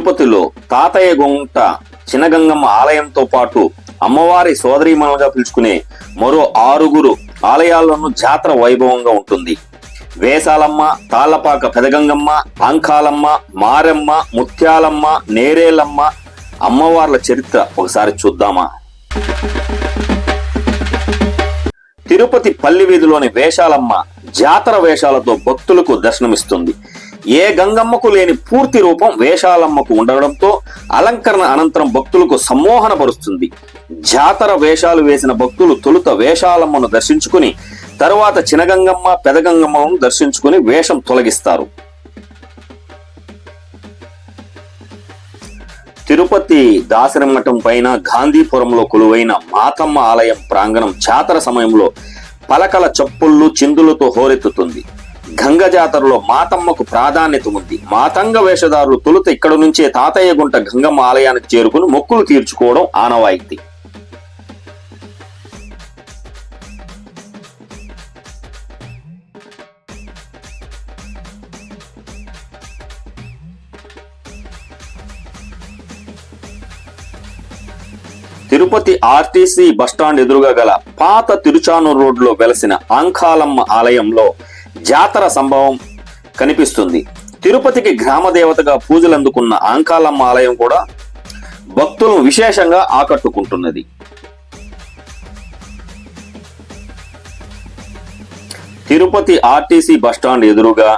తిరుపతిలో తాతయ్య గుంట చినగంగమ్మ ఆలయంతో పాటు అమ్మవారి సోదరీమణులుగా పిలుచుకునే మరో ఆరుగురు ఆలయాల్లోనూ జాతర వైభవంగా ఉంటుంది. వేసాలమ్మ తాళ్ళపాక పెదగంగమ్మ అంకాలమ్మ మారెమ్మ ముత్యాలమ్మ నేరేలమ్మ అమ్మవార్ల చరిత్ర ఒకసారి చూద్దామా? తిరుపతి పల్లి వీధిలోని వేషాలమ్మ జాతర వేషాలతో భక్తులకు దర్శనమిస్తుంది. ఏ గంగమ్మకు లేని పూర్తి రూపం వేషాలమ్మకు ఉండడంతో అలంకరణ అనంతరం భక్తులకు సమ్మోహనపరుస్తుంది. జాతర వేషాలు వేసిన భక్తులు తొలుత వేషాలమ్మను దర్శించుకుని తరువాత చినగంగమ్మ పెదగంగమ్మను దర్శించుకుని వేషం తొలగిస్తారు. తిరుపతి దాసరిమఠం పైన గాంధీపురంలో కొలువైన మాతమ్మ ఆలయం ప్రాంగణం జాతర సమయంలో పలకల చప్పుళ్ళు చిందులతో హోరెత్తుతుంది. గంగ జాతరలో మాతమ్మకు ప్రాధాన్యత ఉంది. మాతంగ వేషధారులు తొలుత ఇక్కడ నుంచే తాతయ్య గుంట గంగమ్మ ఆలయానికి చేరుకుని మొక్కులు తీర్చుకోవడం ఆనవాయితీ. తిరుపతి ఆర్టీసీ బస్టాండ్ ఎదురుగా గల పాత తిరుచానూరు రోడ్లో వెలసిన అంకాలమ్మ ఆలయంలో జాతర సంభవం కనిపిస్తుంది. తిరుపతికి గ్రామ దేవతగా పూజలు అందుకున్న అంకాలమ్మ ఆలయం కూడా భక్తులను విశేషంగా ఆకట్టుకుంటున్నది. తిరుపతి ఆర్టీసీ బస్టాండ్ ఎదురుగా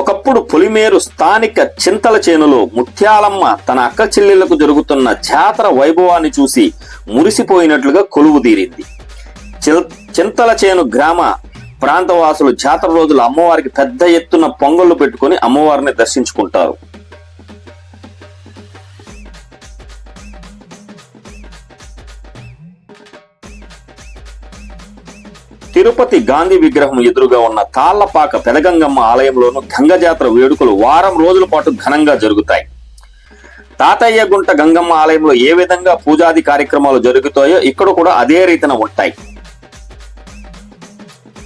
ఒకప్పుడు పొలిమేరు స్థానిక చింతల చేనులో ముత్యాలమ్మ తన అక్క చెల్లెళ్ళకు జరుగుతున్న జాతర వైభవాన్ని చూసి మురిసిపోయినట్లుగా కొలువు తీరింది. చింతల చేను గ్రామ ప్రాంతవాసులు జాతర రోజులు అమ్మవారికి పెద్ద ఎత్తున పొంగళ్ళు పెట్టుకుని అమ్మవారిని దర్శించుకుంటారు. తిరుపతి గాంధీ విగ్రహం ఎదురుగా ఉన్న తాళ్ళపాక పెదగంగమ్మ ఆలయంలోను గంగ జాతర వేడుకలు వారం రోజుల పాటు ఘనంగా జరుగుతాయి. తాతయ్య గుంట గంగమ్మ ఆలయంలో ఏ విధంగా పూజాది కార్యక్రమాలు జరుగుతాయో ఇక్కడ కూడా అదే రీతిన ఉంటాయి.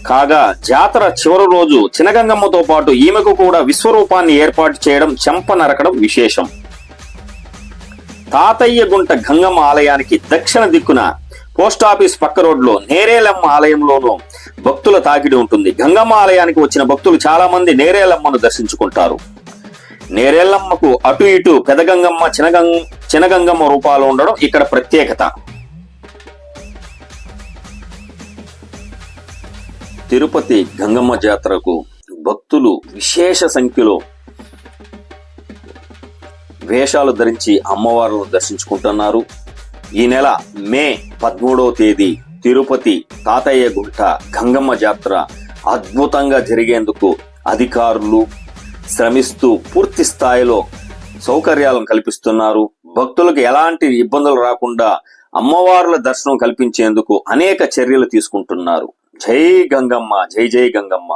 కాగా జాతర చివరి రోజు చినగంగమ్మతో పాటు ఈమెకు కూడా విశ్వరూపాన్ని ఏర్పాటు చేయడం చెంప నరకడం విశేషం. తాతయ్య గుంట గంగమ్మ ఆలయానికి దక్షిణ దిక్కున పోస్టాఫీస్ పక్క రోడ్లో నేరేలమ్మ ఆలయంలోనూ భక్తుల తాకిడి ఉంటుంది. గంగమ్మ ఆలయానికి వచ్చిన భక్తులు చాలా మంది నేరేలమ్మను దర్శించుకుంటారు. నేరేలమ్మకు అటు ఇటు పెదగంగమ్మ చినగం చినగంగమ్మ రూపాలు ఉండడం ఇక్కడ ప్రత్యేకత. తిరుపతి గంగమ్మ జాతరకు భక్తులు విశేష సంఖ్యలో వేషాలు ధరించి అమ్మవారులను దర్శించుకుంటున్నారు. ఈ నెల మే పదమూడవ తేదీ తిరుపతి తాతయ్య గుంట గంగమ్మ జాతర అద్భుతంగా జరిగేందుకు అధికారులు శ్రమిస్తూ పూర్తి స్థాయిలో సౌకర్యాలను కల్పిస్తున్నారు. భక్తులకు ఎలాంటి ఇబ్బందులు రాకుండా అమ్మవార్ల దర్శనం కల్పించేందుకు అనేక చర్యలు తీసుకుంటున్నారు. జై గంగమ్మ జై జై గంగమ్మ.